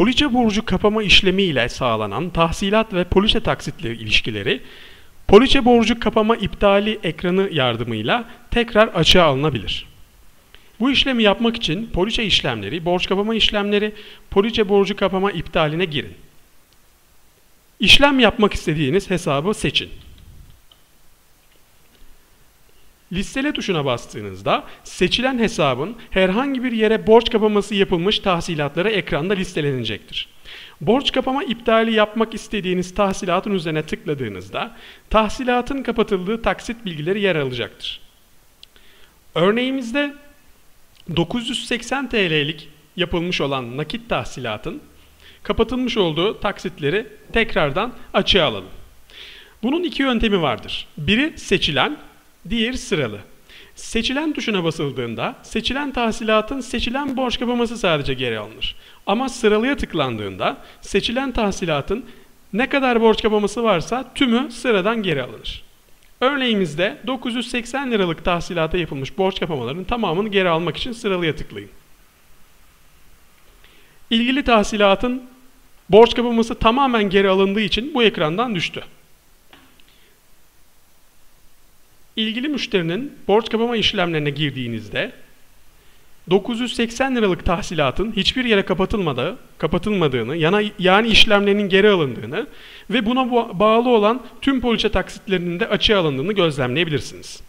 poliçe borcu kapama işlemi ile sağlanan tahsilat ve poliçe taksitli ilişkileri poliçe borcu kapama iptali ekranı yardımıyla tekrar açığa alınabilir. Bu işlemi yapmak için poliçe işlemleri, borç kapama işlemleri, poliçe borcu kapama iptaline girin. İşlem yapmak istediğiniz hesabı seçin. Listele tuşuna bastığınızda seçilen hesabın herhangi bir yere borç kapaması yapılmış tahsilatları ekranda listelenecektir. Borç kapama iptali yapmak istediğiniz tahsilatın üzerine tıkladığınızda tahsilatın kapatıldığı taksit bilgileri yer alacaktır. Örneğimizde 980 TL'lik yapılmış olan nakit tahsilatın kapatılmış olduğu taksitleri tekrardan açığa alalım. Bunun iki yöntemi vardır. Biri seçilen, diğeri sıralı. Seçilen tuşuna basıldığında seçilen tahsilatın seçilen borç kapaması sadece geri alınır. Ama sıralıya tıklandığında seçilen tahsilatın ne kadar borç kapaması varsa tümü sıradan geri alınır. Örneğimizde 980 liralık tahsilata yapılmış borç kapamaların tamamını geri almak için sıralıya tıklayın. İlgili tahsilatın borç kapaması tamamen geri alındığı için bu ekrandan düştü. İlgili müşterinin borç kapama işlemlerine girdiğinizde 980 liralık tahsilatın hiçbir yere kapatılmadığı, kapatılmadığını, yani, yani işlemlerinin geri alındığını ve buna bağlı olan tüm poliçe taksitlerinin de açığa alındığını gözlemleyebilirsiniz.